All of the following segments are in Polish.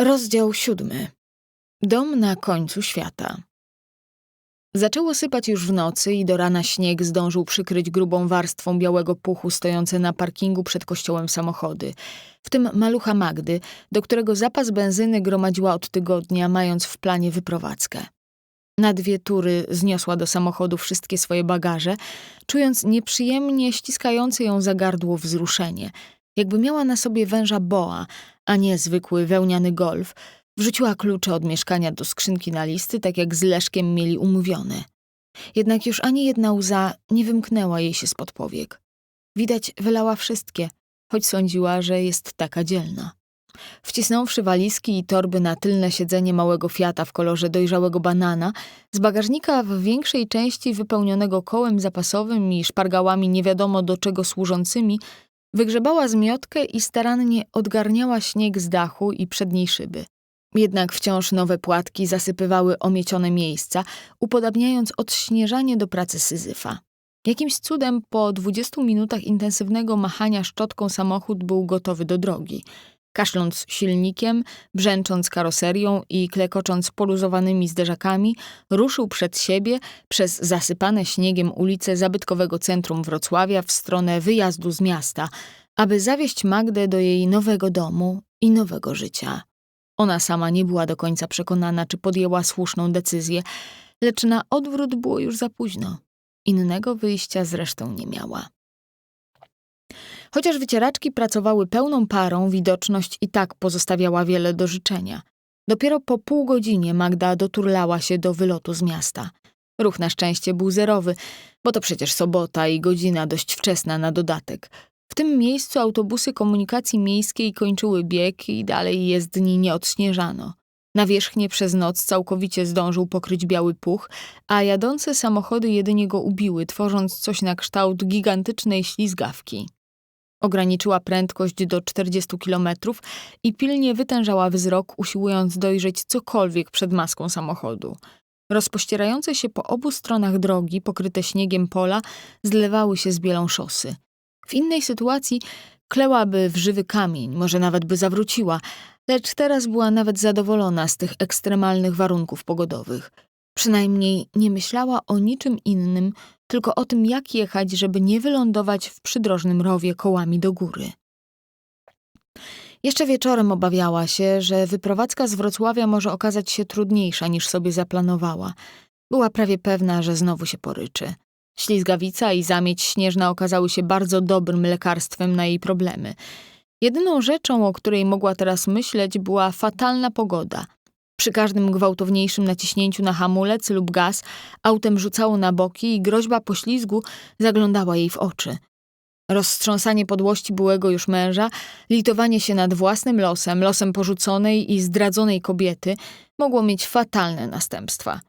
Rozdział siódmy. Dom na końcu świata. Zaczęło sypać już w nocy i do rana śnieg zdążył przykryć grubą warstwą białego puchu stojące na parkingu przed kościołem samochody, w tym malucha Magdy, do którego zapas benzyny gromadziła od tygodnia, mając w planie wyprowadzkę. Na dwie tury zniosła do samochodu wszystkie swoje bagaże, czując nieprzyjemnie ściskające ją za gardło wzruszenie, jakby miała na sobie węża boa, a nie zwykły wełniany golf. Wrzuciła klucze od mieszkania do skrzynki na listy, tak jak z Leszkiem mieli umówione. Jednak już ani jedna łza nie wymknęła jej się spod powiek. Widać, wylała wszystkie, choć sądziła, że jest taka dzielna. Wcisnąwszy walizki i torby na tylne siedzenie małego Fiata w kolorze dojrzałego banana, z bagażnika w większej części wypełnionego kołem zapasowym i szpargałami nie wiadomo do czego służącymi, wygrzebała zmiotkę i starannie odgarniała śnieg z dachu i przedniej szyby. Jednak wciąż nowe płatki zasypywały omiecione miejsca, upodabniając odśnieżanie do pracy Syzyfa. Jakimś cudem po dwudziestu minutach intensywnego machania szczotką samochód był gotowy do drogi. Kaszląc silnikiem, brzęcząc karoserią i klekocząc poluzowanymi zderzakami, ruszył przed siebie przez zasypane śniegiem ulice zabytkowego centrum Wrocławia w stronę wyjazdu z miasta, aby zawieść Magdę do jej nowego domu i nowego życia. Ona sama nie była do końca przekonana, czy podjęła słuszną decyzję, lecz na odwrót było już za późno. Innego wyjścia zresztą nie miała. Chociaż wycieraczki pracowały pełną parą, widoczność i tak pozostawiała wiele do życzenia. Dopiero po pół godzinie Magda doturlała się do wylotu z miasta. Ruch na szczęście był zerowy, bo to przecież sobota i godzina dość wczesna na dodatek. W tym miejscu autobusy komunikacji miejskiej kończyły bieg i dalej jezdni nie odśnieżano. Nawierzchnię przez noc całkowicie zdążył pokryć biały puch, a jadące samochody jedynie go ubiły, tworząc coś na kształt gigantycznej ślizgawki. Ograniczyła prędkość do 40 km i pilnie wytężała wzrok, usiłując dojrzeć cokolwiek przed maską samochodu. Rozpościerające się po obu stronach drogi, pokryte śniegiem pola, zlewały się z bielą szosy. W innej sytuacji klełaby w żywy kamień, może nawet by zawróciła, lecz teraz była nawet zadowolona z tych ekstremalnych warunków pogodowych. Przynajmniej nie myślała o niczym innym, tylko o tym, jak jechać, żeby nie wylądować w przydrożnym rowie kołami do góry. Jeszcze wieczorem obawiała się, że wyprowadzka z Wrocławia może okazać się trudniejsza niż sobie zaplanowała. Była prawie pewna, że znowu się poryczy. Ślizgawica i zamieć śnieżna okazały się bardzo dobrym lekarstwem na jej problemy. Jedyną rzeczą, o której mogła teraz myśleć, była fatalna pogoda. Przy każdym gwałtowniejszym naciśnięciu na hamulec lub gaz autem rzucało na boki i groźba poślizgu zaglądała jej w oczy. Rozstrząsanie podłości byłego już męża, litowanie się nad własnym losem, losem porzuconej i zdradzonej kobiety mogło mieć fatalne następstwa.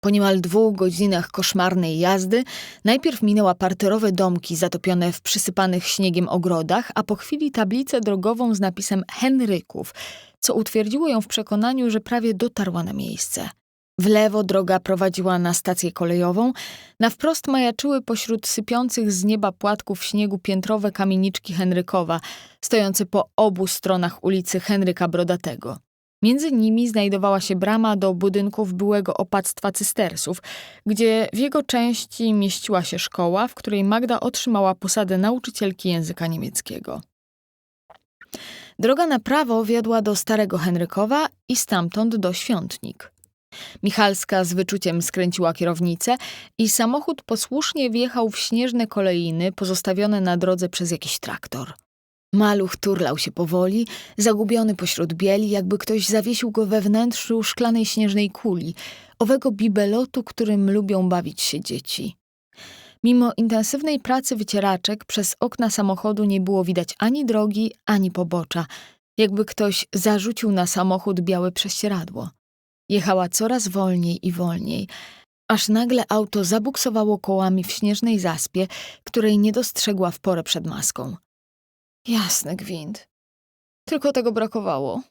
Po niemal dwóch godzinach koszmarnej jazdy najpierw minęła parterowe domki zatopione w przysypanych śniegiem ogrodach, a po chwili tablicę drogową z napisem Henryków, co utwierdziło ją w przekonaniu, że prawie dotarła na miejsce. W lewo droga prowadziła na stację kolejową, na wprost majaczyły pośród sypiących z nieba płatków śniegu piętrowe kamieniczki Henrykowa, stojące po obu stronach ulicy Henryka Brodatego. Między nimi znajdowała się brama do budynków byłego opactwa cystersów, gdzie w jego części mieściła się szkoła, w której Magda otrzymała posadę nauczycielki języka niemieckiego. Droga na prawo wiodła do Starego Henrykowa i stamtąd do Świątnik. Michalska z wyczuciem skręciła kierownicę i samochód posłusznie wjechał w śnieżne kolejny pozostawione na drodze przez jakiś traktor. Maluch turlał się powoli, zagubiony pośród bieli, jakby ktoś zawiesił go we wnętrzu szklanej śnieżnej kuli, owego bibelotu, którym lubią bawić się dzieci. Mimo intensywnej pracy wycieraczek przez okna samochodu nie było widać ani drogi, ani pobocza, jakby ktoś zarzucił na samochód białe prześcieradło. Jechała coraz wolniej i wolniej, aż nagle auto zabuksowało kołami w śnieżnej zaspie, której nie dostrzegła w porę przed maską. Jasny gwint. Tylko tego brakowało.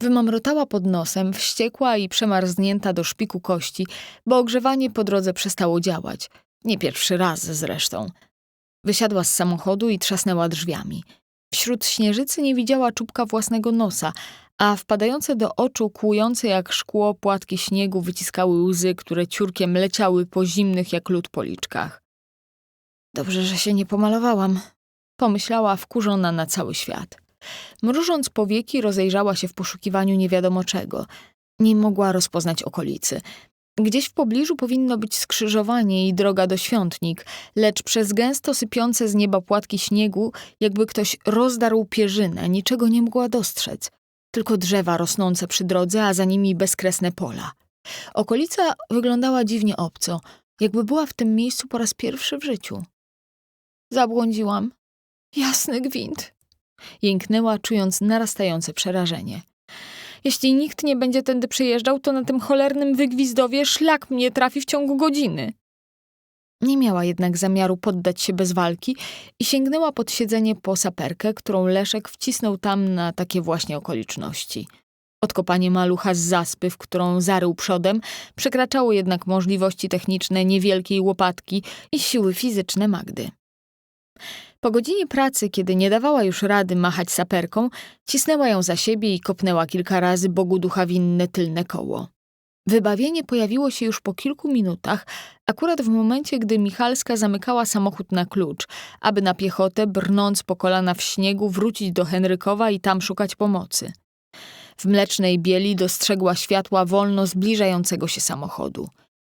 Wymamrotała pod nosem, wściekła i przemarznięta do szpiku kości, bo ogrzewanie po drodze przestało działać. Nie pierwszy raz zresztą. Wysiadła z samochodu i trzasnęła drzwiami. Wśród śnieżycy nie widziała czubka własnego nosa, a wpadające do oczu kłujące jak szkło płatki śniegu wyciskały łzy, które ciurkiem leciały po zimnych jak lód policzkach. Dobrze, że się nie pomalowałam, pomyślała wkurzona na cały świat. Mrużąc powieki, rozejrzała się w poszukiwaniu nie wiadomo czego. Nie mogła rozpoznać okolicy. Gdzieś w pobliżu powinno być skrzyżowanie i droga do świątnik, lecz przez gęsto sypiące z nieba płatki śniegu, jakby ktoś rozdarł pierzynę, niczego nie mogła dostrzec. Tylko drzewa rosnące przy drodze, a za nimi bezkresne pola. Okolica wyglądała dziwnie obco, jakby była w tym miejscu po raz pierwszy w życiu. Zabłądziłam. Jasny gwint. Jęknęła, czując narastające przerażenie. Jeśli nikt nie będzie tędy przyjeżdżał, to na tym cholernym wygwizdowie szlak mnie trafi w ciągu godziny. Nie miała jednak zamiaru poddać się bez walki i sięgnęła pod siedzenie po saperkę, którą Leszek wcisnął tam na takie właśnie okoliczności. Odkopanie malucha z zaspy, w którą zarył przodem, przekraczało jednak możliwości techniczne niewielkiej łopatki i siły fizyczne Magdy. Po godzinie pracy, kiedy nie dawała już rady machać saperką, cisnęła ją za siebie i kopnęła kilka razy Bogu ducha winne tylne koło. Wybawienie pojawiło się już po kilku minutach, akurat w momencie, gdy Michalska zamykała samochód na klucz, aby na piechotę, brnąc po kolana w śniegu, wrócić do Henrykowa i tam szukać pomocy. W mlecznej bieli dostrzegła światła wolno zbliżającego się samochodu.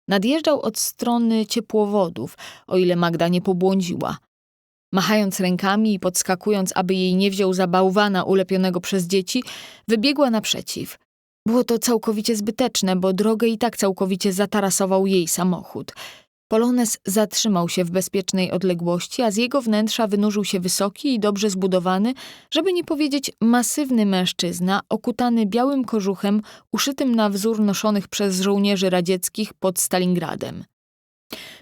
Nadjeżdżał od strony ciepłowodów, o ile Magda nie pobłądziła – Machając rękami i podskakując, aby jej nie wziął za bałwana ulepionego przez dzieci, wybiegła naprzeciw. Było to całkowicie zbyteczne, bo drogę i tak całkowicie zatarasował jej samochód. Polones zatrzymał się w bezpiecznej odległości, a z jego wnętrza wynurzył się wysoki i dobrze zbudowany, żeby nie powiedzieć masywny mężczyzna, okutany białym kożuchem, uszytym na wzór noszonych przez żołnierzy radzieckich pod Stalingradem.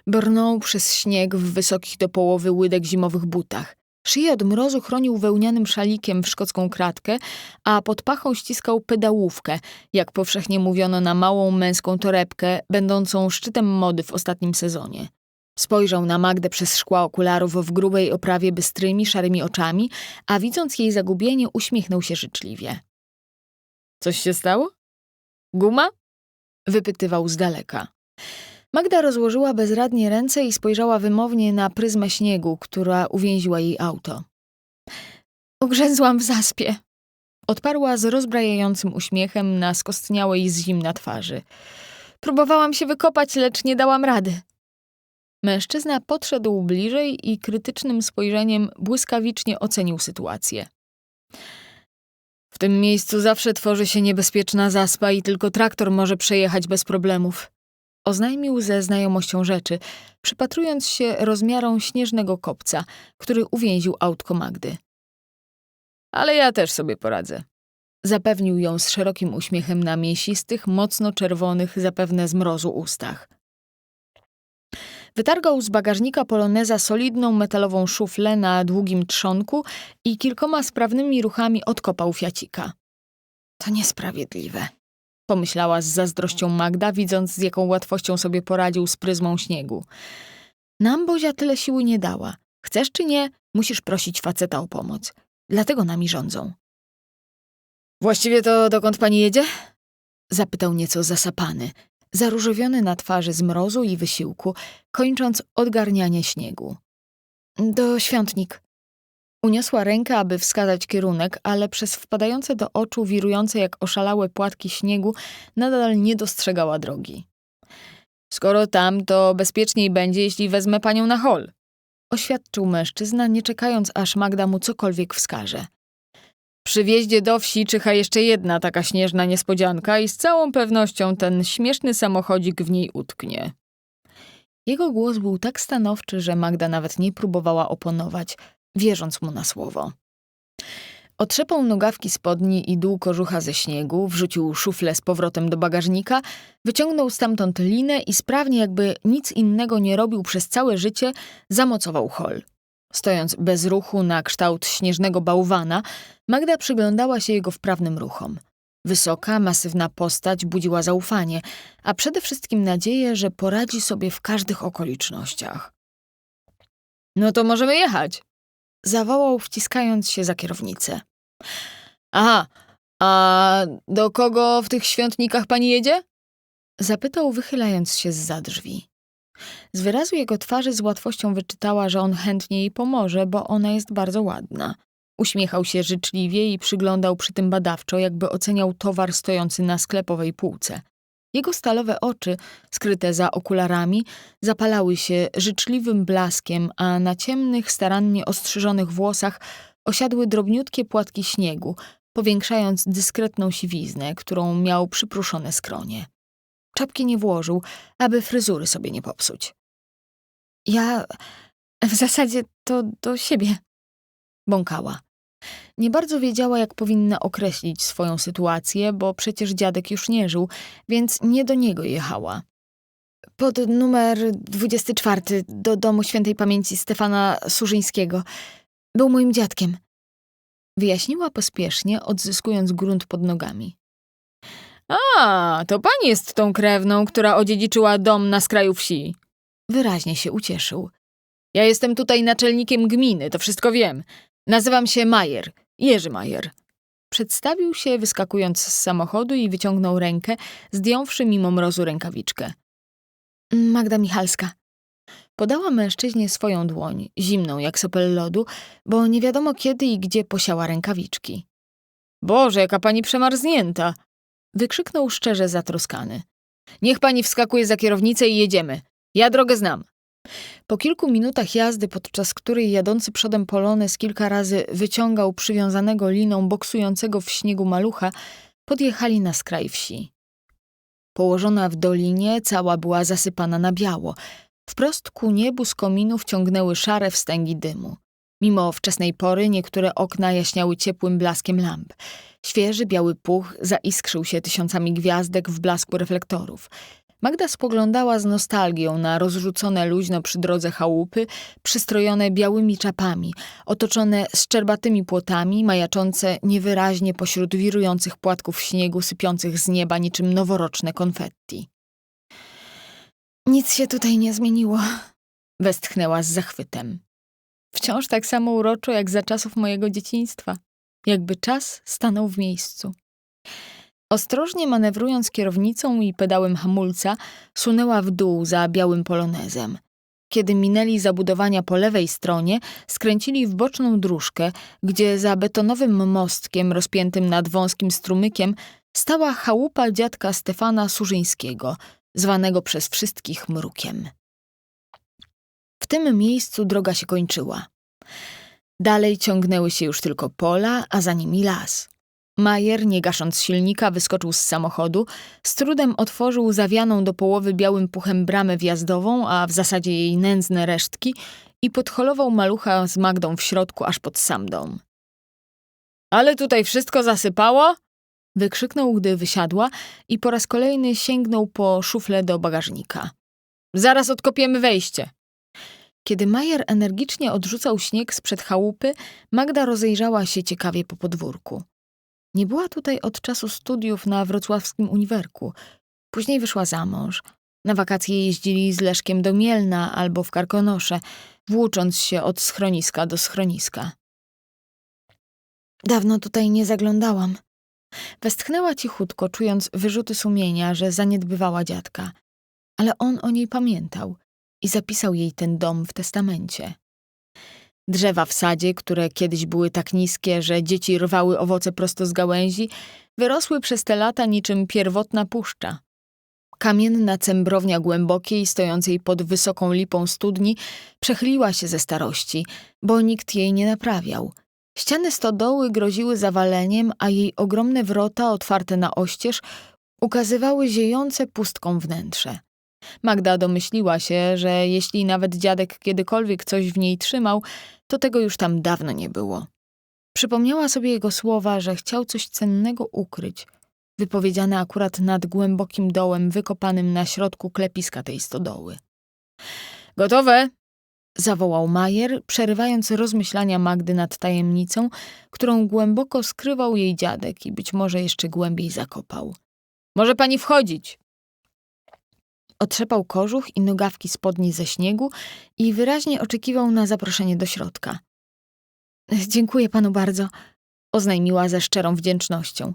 Brnął przez śnieg w wysokich do połowy łydek zimowych butach. Szyję od mrozu chronił wełnianym szalikiem w szkocką kratkę, a pod pachą ściskał pedałówkę, jak powszechnie mówiono na małą męską torebkę, będącą szczytem mody w ostatnim sezonie. Spojrzał na Magdę przez szkła okularów w grubej oprawie bystrymi, szarymi oczami, a widząc jej zagubienie, uśmiechnął się życzliwie. Coś się stało? Guma? Wypytywał z daleka. Magda rozłożyła bezradnie ręce i spojrzała wymownie na pryzmę śniegu, która uwięziła jej auto. Ugrzęzłam w zaspie. Odparła z rozbrajającym uśmiechem na skostniałej z zimna twarzy. Próbowałam się wykopać, lecz nie dałam rady. Mężczyzna podszedł bliżej i krytycznym spojrzeniem błyskawicznie ocenił sytuację. W tym miejscu zawsze tworzy się niebezpieczna zaspa i tylko traktor może przejechać bez problemów. Oznajmił ze znajomością rzeczy, przypatrując się rozmiarom śnieżnego kopca, który uwięził autko Magdy. Ale ja też sobie poradzę. Zapewnił ją z szerokim uśmiechem na mięsistych, mocno czerwonych, zapewne z mrozu ustach. Wytargał z bagażnika poloneza solidną metalową szuflę na długim trzonku i kilkoma sprawnymi ruchami odkopał fiacika. To niesprawiedliwe pomyślała z zazdrością Magda, widząc z jaką łatwością sobie poradził z pryzmą śniegu. Nam Bozia tyle siły nie dała. Chcesz czy nie, musisz prosić faceta o pomoc. Dlatego nami rządzą. Właściwie to dokąd pani jedzie? Zapytał nieco zasapany, zaróżowiony na twarzy z mrozu i wysiłku, kończąc odgarnianie śniegu. Do świątnik, Uniosła rękę, aby wskazać kierunek, ale przez wpadające do oczu, wirujące jak oszalałe płatki śniegu, nadal nie dostrzegała drogi. Skoro tam, to bezpieczniej będzie, jeśli wezmę panią na hol. Oświadczył mężczyzna, nie czekając, aż Magda mu cokolwiek wskaże. Przy wjeździe do wsi czyha jeszcze jedna taka śnieżna niespodzianka i z całą pewnością ten śmieszny samochodzik w niej utknie. Jego głos był tak stanowczy, że Magda nawet nie próbowała oponować – wierząc mu na słowo. Otrzepał nogawki spodni i dół kożucha ze śniegu, wrzucił szuflę z powrotem do bagażnika, wyciągnął stamtąd linę i sprawnie, jakby nic innego nie robił przez całe życie, zamocował hol. Stojąc bez ruchu na kształt śnieżnego bałwana, Magda przyglądała się jego wprawnym ruchom. Wysoka, masywna postać budziła zaufanie, a przede wszystkim nadzieję, że poradzi sobie w każdych okolicznościach. No to możemy jechać, zawołał, wciskając się za kierownicę. Aha, A do kogo w tych świątnikach pani jedzie? Zapytał, wychylając się z drzwi. Z wyrazu jego twarzy z łatwością wyczytała, że on chętnie jej pomoże, bo ona jest bardzo ładna. Uśmiechał się życzliwie i przyglądał przy tym badawczo, jakby oceniał towar stojący na sklepowej półce. Jego stalowe oczy, skryte za okularami, zapalały się życzliwym blaskiem, a na ciemnych, starannie ostrzyżonych włosach osiadły drobniutkie płatki śniegu, powiększając dyskretną siwiznę, którą miał przypruszone skronie. Czapki nie włożył, aby fryzury sobie nie popsuć. Ja w zasadzie to do siebie, bąkała. Nie bardzo wiedziała, jak powinna określić swoją sytuację, bo przecież dziadek już nie żył, więc nie do niego jechała. Pod numer 24 do domu świętej pamięci Stefana Surzyńskiego. Był moim dziadkiem. Wyjaśniła pospiesznie, odzyskując grunt pod nogami. A, to pani jest tą krewną, która odziedziczyła dom na skraju wsi. Wyraźnie się ucieszył. Ja jestem tutaj naczelnikiem gminy, to wszystko wiem. Nazywam się Majer, Jerzy Majer. Przedstawił się, wyskakując z samochodu i wyciągnął rękę, zdjąwszy mimo mrozu rękawiczkę. Magda Michalska. Podała mężczyźnie swoją dłoń, zimną jak sopel lodu, bo nie wiadomo kiedy i gdzie posiała rękawiczki. Boże, jaka pani przemarznięta! Wykrzyknął szczerze zatroskany. Niech pani wskakuje za kierownicę i jedziemy. Ja drogę znam. Po kilku minutach jazdy, podczas której jadący przodem Polones kilka razy wyciągał przywiązanego liną boksującego w śniegu malucha, podjechali na skraj wsi. Położona w dolinie, cała była zasypana na biało. Wprost ku niebu z kominów ciągnęły szare wstęgi dymu. Mimo wczesnej pory niektóre okna jaśniały ciepłym blaskiem lamp. Świeży biały puch zaiskrzył się tysiącami gwiazdek w blasku reflektorów. Magda spoglądała z nostalgią na rozrzucone luźno przy drodze chałupy, przystrojone białymi czapami, otoczone szczerbatymi płotami, majaczące niewyraźnie pośród wirujących płatków śniegu sypiących z nieba niczym noworoczne konfetti. Nic się tutaj nie zmieniło, westchnęła z zachwytem. Wciąż tak samo uroczo jak za czasów mojego dzieciństwa, jakby czas stanął w miejscu. Ostrożnie manewrując kierownicą i pedałem hamulca, sunęła w dół za białym polonezem. Kiedy minęli zabudowania po lewej stronie, skręcili w boczną dróżkę, gdzie za betonowym mostkiem rozpiętym nad wąskim strumykiem stała chałupa dziadka Stefana Surzyńskiego, zwanego przez wszystkich mrukiem. W tym miejscu droga się kończyła. Dalej ciągnęły się już tylko pola, a za nimi las. Majer, nie gasząc silnika, wyskoczył z samochodu, z trudem otworzył zawianą do połowy białym puchem bramę wjazdową, a w zasadzie jej nędzne resztki i podholował malucha z Magdą w środku aż pod sam dom. Ale tutaj wszystko zasypało? Wykrzyknął, gdy wysiadła i po raz kolejny sięgnął po szuflę do bagażnika. Zaraz odkopiemy wejście. Kiedy Majer energicznie odrzucał śnieg sprzed chałupy, Magda rozejrzała się ciekawie po podwórku. Nie była tutaj od czasu studiów na wrocławskim uniwerku. Później wyszła za mąż. Na wakacje jeździli z Leszkiem do Mielna albo w Karkonosze, włócząc się od schroniska do schroniska. Dawno tutaj nie zaglądałam. Westchnęła cichutko, czując wyrzuty sumienia, że zaniedbywała dziadka. Ale on o niej pamiętał i zapisał jej ten dom w testamencie. Drzewa w sadzie, które kiedyś były tak niskie, że dzieci rwały owoce prosto z gałęzi, wyrosły przez te lata niczym pierwotna puszcza. Kamienna cembrownia głębokiej, stojącej pod wysoką lipą studni, przechyliła się ze starości, bo nikt jej nie naprawiał. Ściany stodoły groziły zawaleniem, a jej ogromne wrota, otwarte na oścież, ukazywały ziejące pustką wnętrze. Magda domyśliła się, że jeśli nawet dziadek kiedykolwiek coś w niej trzymał, to tego już tam dawno nie było. Przypomniała sobie jego słowa, że chciał coś cennego ukryć, wypowiedziane akurat nad głębokim dołem wykopanym na środku klepiska tej stodoły. Gotowe! zawołał Majer, przerywając rozmyślania Magdy nad tajemnicą, którą głęboko skrywał jej dziadek i być może jeszcze głębiej zakopał. Może pani wchodzić. Otrzepał kożuch i nogawki spodni ze śniegu i wyraźnie oczekiwał na zaproszenie do środka. Dziękuję panu bardzo. oznajmiła ze szczerą wdzięcznością.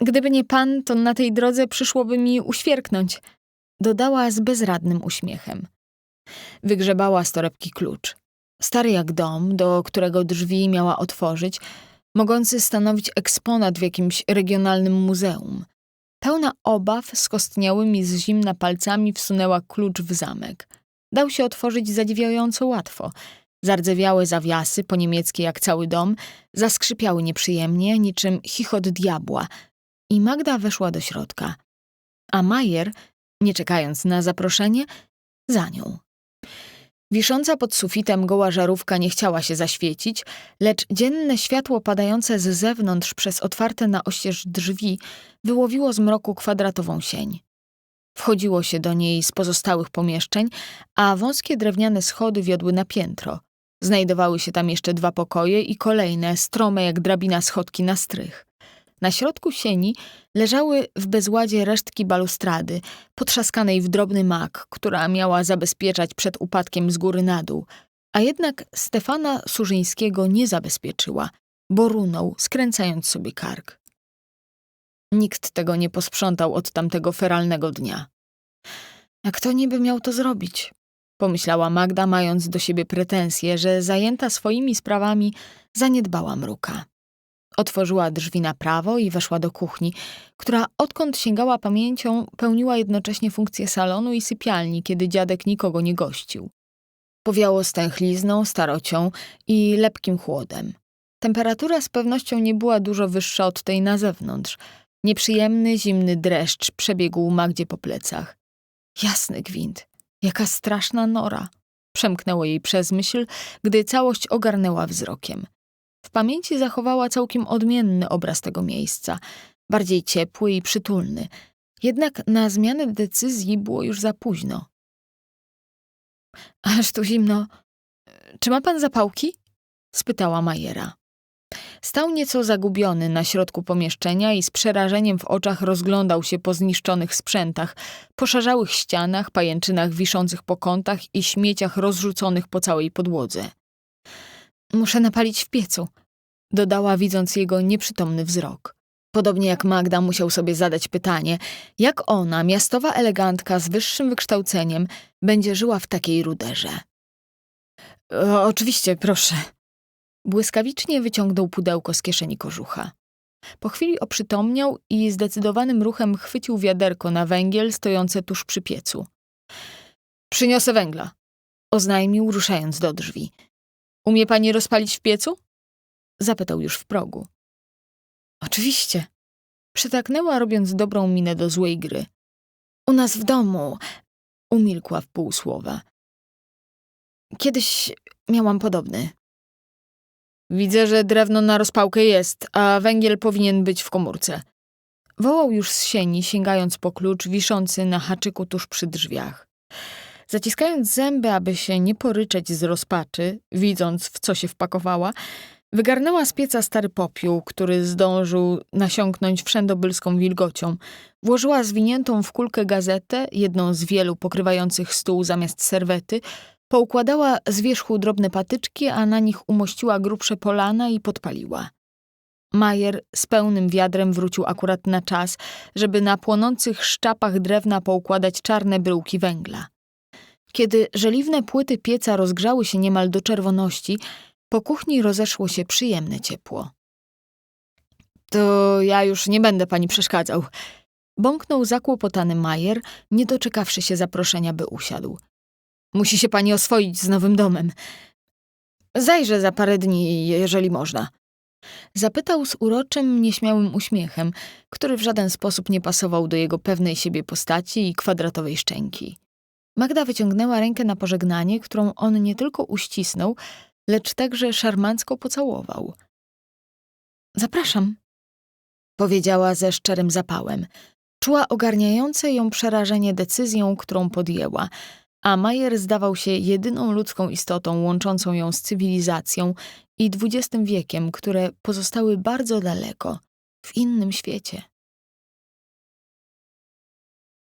Gdyby nie pan, to na tej drodze przyszłoby mi uświerknąć, dodała z bezradnym uśmiechem. Wygrzebała z torebki klucz. Stary jak dom, do którego drzwi miała otworzyć, mogący stanowić eksponat w jakimś regionalnym muzeum. Pełna obaw, skostniałymi z zimna palcami wsunęła klucz w zamek. Dał się otworzyć zadziwiająco łatwo. Zardzewiałe zawiasy, po niemieckie jak cały dom, zaskrzypiały nieprzyjemnie, niczym chichot diabła. I Magda weszła do środka. A Majer, nie czekając na zaproszenie, za nią. Wisząca pod sufitem goła żarówka nie chciała się zaświecić, lecz dzienne światło padające z zewnątrz przez otwarte na oścież drzwi wyłowiło z mroku kwadratową sień. Wchodziło się do niej z pozostałych pomieszczeń, a wąskie drewniane schody wiodły na piętro. Znajdowały się tam jeszcze dwa pokoje i kolejne, strome jak drabina schodki na strych. Na środku sieni leżały w bezładzie resztki balustrady, potrzaskanej w drobny mak, która miała zabezpieczać przed upadkiem z góry na dół. A jednak Stefana Surzyńskiego nie zabezpieczyła, bo runął, skręcając sobie kark. Nikt tego nie posprzątał od tamtego feralnego dnia. A kto niby miał to zrobić? Pomyślała Magda, mając do siebie pretensje, że zajęta swoimi sprawami zaniedbała mruka. Otworzyła drzwi na prawo i weszła do kuchni, która odkąd sięgała pamięcią, pełniła jednocześnie funkcję salonu i sypialni, kiedy dziadek nikogo nie gościł. Powiało stęchlizną, starocią i lepkim chłodem. Temperatura z pewnością nie była dużo wyższa od tej na zewnątrz. Nieprzyjemny, zimny dreszcz przebiegł Magdzie po plecach. Jasny gwint, jaka straszna nora. Przemknęło jej przez myśl, gdy całość ogarnęła wzrokiem. W pamięci zachowała całkiem odmienny obraz tego miejsca, bardziej ciepły i przytulny. Jednak na zmianę decyzji było już za późno. Aż tu zimno. Czy ma pan zapałki? spytała Majera. Stał nieco zagubiony na środku pomieszczenia i z przerażeniem w oczach rozglądał się po zniszczonych sprzętach, poszarzałych ścianach, pajęczynach wiszących po kątach i śmieciach rozrzuconych po całej podłodze. Muszę napalić w piecu, dodała, widząc jego nieprzytomny wzrok. Podobnie jak Magda musiał sobie zadać pytanie, jak ona, miastowa elegantka z wyższym wykształceniem, będzie żyła w takiej ruderze. O, oczywiście, proszę. Błyskawicznie wyciągnął pudełko z kieszeni kożucha. Po chwili oprzytomniał i zdecydowanym ruchem chwycił wiaderko na węgiel stojące tuż przy piecu. Przyniosę węgla, oznajmił, ruszając do drzwi. Umie pani rozpalić w piecu? Zapytał już w progu. Oczywiście. Przytaknęła, robiąc dobrą minę do złej gry. U nas w domu. Umilkła w półsłowa. Kiedyś miałam podobny. Widzę, że drewno na rozpałkę jest, a węgiel powinien być w komórce. Wołał już z sieni, sięgając po klucz wiszący na haczyku tuż przy drzwiach. Zaciskając zęby, aby się nie poryczeć z rozpaczy, widząc w co się wpakowała, wygarnęła z pieca stary popiół, który zdążył nasiąknąć wszędobylską wilgocią. Włożyła zwiniętą w kulkę gazetę, jedną z wielu pokrywających stół zamiast serwety, poukładała z wierzchu drobne patyczki, a na nich umościła grubsze polana i podpaliła. Majer z pełnym wiadrem wrócił akurat na czas, żeby na płonących szczapach drewna poukładać czarne bryłki węgla. Kiedy żeliwne płyty pieca rozgrzały się niemal do czerwoności, po kuchni rozeszło się przyjemne ciepło. To ja już nie będę pani przeszkadzał. Bąknął zakłopotany Majer, nie doczekawszy się zaproszenia, by usiadł. Musi się pani oswoić z nowym domem. Zajrzę za parę dni, jeżeli można. Zapytał z uroczym, nieśmiałym uśmiechem, który w żaden sposób nie pasował do jego pewnej siebie postaci i kwadratowej szczęki. Magda wyciągnęła rękę na pożegnanie, którą on nie tylko uścisnął, lecz także szarmancko pocałował. Zapraszam, powiedziała ze szczerym zapałem. Czuła ogarniające ją przerażenie decyzją, którą podjęła, a Majer zdawał się jedyną ludzką istotą łączącą ją z cywilizacją i XX wiekiem, które pozostały bardzo daleko, w innym świecie.